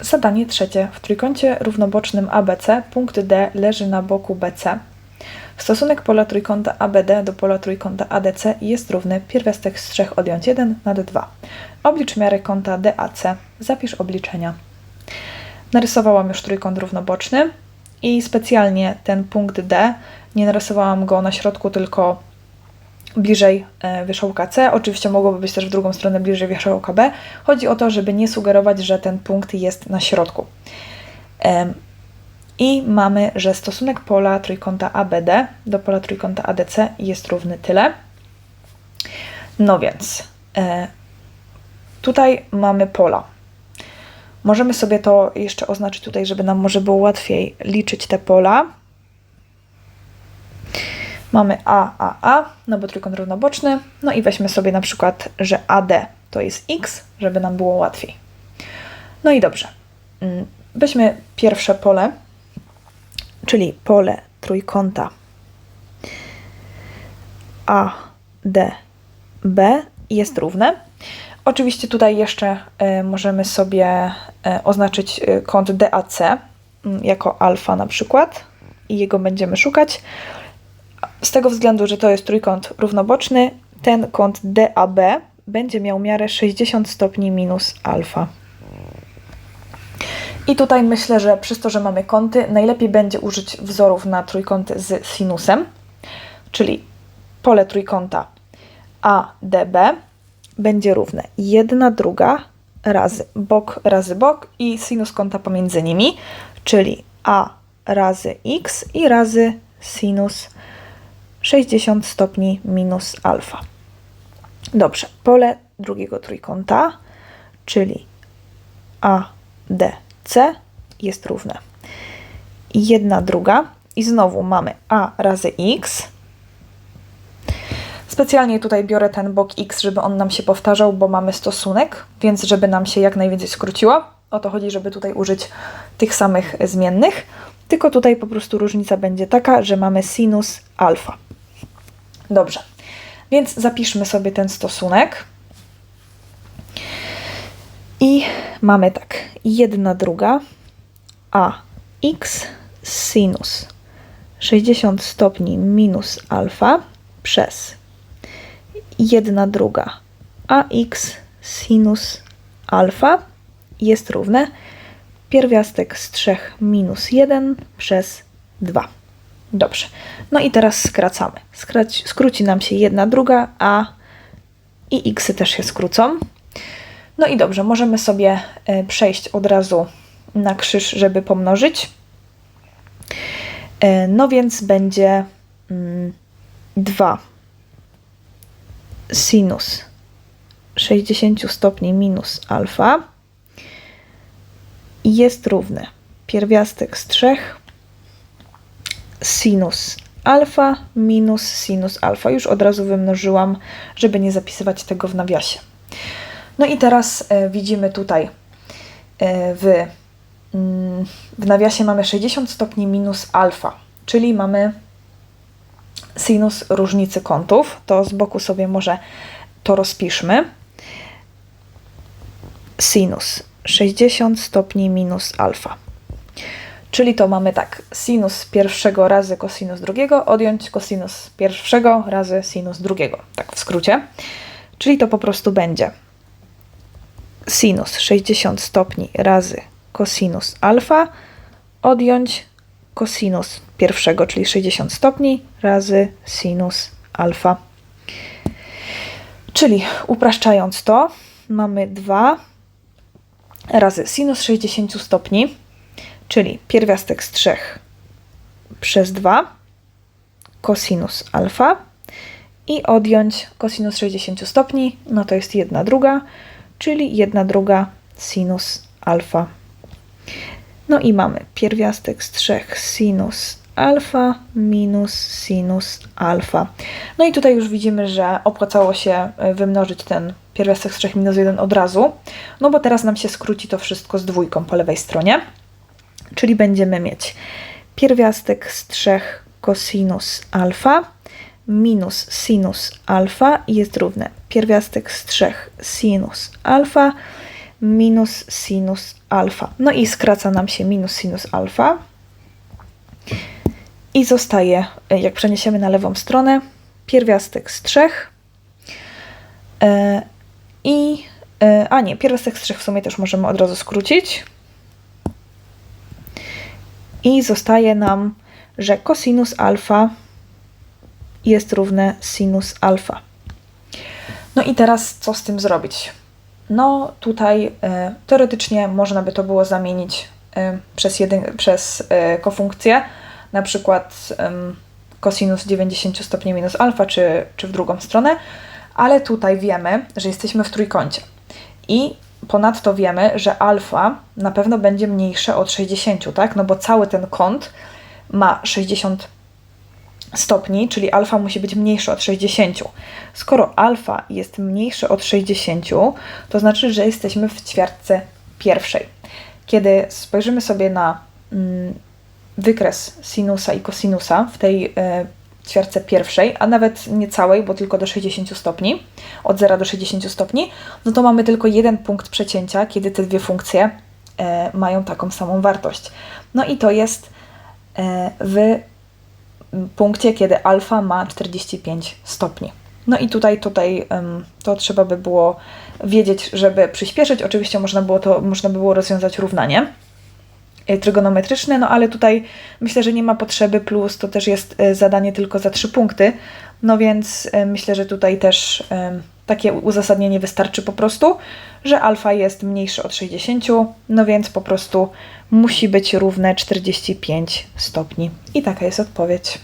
Zadanie trzecie. W trójkącie równobocznym ABC punkt D leży na boku BC. Stosunek pola trójkąta ABD do pola trójkąta ADC jest równy pierwiastek z 3 odjąć 1 nad 2. Oblicz miarę kąta DAC. Zapisz obliczenia. Narysowałam już trójkąt równoboczny i specjalnie ten punkt D nie narysowałam go na środku, tylko bliżej e, wierzchołka C. Oczywiście mogłoby być też w drugą stronę bliżej wierzchołka B. Chodzi o to, żeby nie sugerować, że ten punkt jest na środku. I mamy, że stosunek pola trójkąta ABD do pola trójkąta ADC jest równy tyle. No więc e, tutaj mamy pola. Możemy sobie to jeszcze oznaczyć tutaj, żeby nam może było łatwiej liczyć te pola. Mamy A, A, A, no bo trójkąt równoboczny. No i weźmy sobie na przykład, że AD to jest X, żeby nam było łatwiej. No i dobrze. Mm, Weźmy pierwsze pole, czyli pole trójkąta A, D, B jest równe. Oczywiście tutaj jeszcze y, możemy sobie y, oznaczyć y, kąt DAC y, jako alfa na przykład i jego będziemy szukać. Z tego względu, że to jest trójkąt równoboczny, ten kąt DAB będzie miał miarę 60 stopni minus alfa. I tutaj myślę, że przez to, że mamy kąty, najlepiej będzie użyć wzorów na trójkąty z sinusem, czyli pole trójkąta ADB będzie równe 1 druga razy bok razy bok i sinus kąta pomiędzy nimi, czyli A razy x i razy sinus 60 stopni minus alfa. Dobrze, pole drugiego trójkąta, czyli ADC jest równe 1 druga i znowu mamy A razy x. Specjalnie tutaj biorę ten bok x, żeby on nam się powtarzał, bo mamy stosunek, więc żeby nam się jak najwięcej skróciło. O to chodzi, żeby tutaj użyć tych samych zmiennych. Tylko tutaj po prostu różnica będzie taka, że mamy sinus alfa. Dobrze, więc zapiszmy sobie ten stosunek. I mamy tak, 1 druga a x sinus 60 stopni minus alfa przez 1 druga ax sinus alfa jest równe pierwiastek z 3 minus 1 przez 2. Dobrze. No i teraz skracamy. Skraci, skróci nam się 1 druga, a i x też się skrócą. No i dobrze, możemy sobie e, przejść od razu na krzyż, żeby pomnożyć. E, No więc będzie mm, 2 sinus 60 stopni minus alfa jest równy pierwiastek z 3 sinus alfa minus sinus alfa. Już od razu wymnożyłam, żeby nie zapisywać tego w nawiasie. No i teraz e, widzimy tutaj e, w, mm, w nawiasie mamy 60 stopni minus alfa, czyli mamy sinus różnicy kątów. To z boku sobie może to rozpiszmy. Sinus 60 stopni minus alfa. Czyli to mamy tak, sinus pierwszego razy kosinus drugiego, odjąć kosinus pierwszego razy sinus drugiego, tak w skrócie. Czyli to po prostu będzie sinus 60 stopni razy kosinus alfa, odjąć kosinus pierwszego, czyli 60 stopni, razy sinus alfa. Czyli upraszczając to, mamy 2 razy sinus 60 stopni, czyli pierwiastek z 3 przez 2 kosinus alfa i odjąć kosinus 60 stopni, no to jest 1 druga, czyli 1 druga sinus alfa. No i mamy pierwiastek z 3 sinus alfa minus sinus alfa. No i tutaj już widzimy, że opłacało się e, wymnożyć ten pierwiastek z 3 minus 1 od razu, no bo teraz nam się skróci to wszystko z dwójką po lewej stronie. Czyli będziemy mieć pierwiastek z 3 cosinus alfa minus sinus alfa jest równe pierwiastek z 3 sinus alfa minus sinus alfa. No i skraca nam się minus sinus alfa. I zostaje, jak przeniesiemy na lewą stronę, pierwiastek z 3 e, i e, a nie, pierwiastek z 3 w sumie też możemy od razu skrócić. I zostaje nam, że cosinus alfa jest równe sinus alfa. No i teraz co z tym zrobić? No tutaj y, teoretycznie można by to było zamienić y, przez, jedyn, przez y, kofunkcję, na przykład cosinus 90 stopni minus alfa, czy, czy w drugą stronę, ale tutaj wiemy, że jesteśmy w trójkącie. I ponadto wiemy, że alfa na pewno będzie mniejsze od 60, tak? No bo cały ten kąt ma 60 stopni, czyli alfa musi być mniejsze od 60. Skoro alfa jest mniejsze od 60, to znaczy, że jesteśmy w ćwiartce pierwszej. Kiedy spojrzymy sobie na mm, wykres sinusa i kosinusa w tej y, ćwiartce pierwszej, a nawet nie całej, bo tylko do 60 stopni, od 0 do 60 stopni, no to mamy tylko jeden punkt przecięcia, kiedy te dwie funkcje y, mają taką samą wartość. No i to jest y, w punkcie, kiedy alfa ma 45 stopni. No i tutaj, tutaj to trzeba by było wiedzieć, żeby przyspieszyć. Oczywiście można, było to, można by było rozwiązać równanie e, trygonometryczne, no ale tutaj myślę, że nie ma potrzeby, plus to też jest e, zadanie tylko za trzy punkty, no więc e, myślę, że tutaj też takie uzasadnienie wystarczy po prostu, że alfa jest mniejsze od 60, no więc po prostu musi być równe 45 stopni. I taka jest odpowiedź.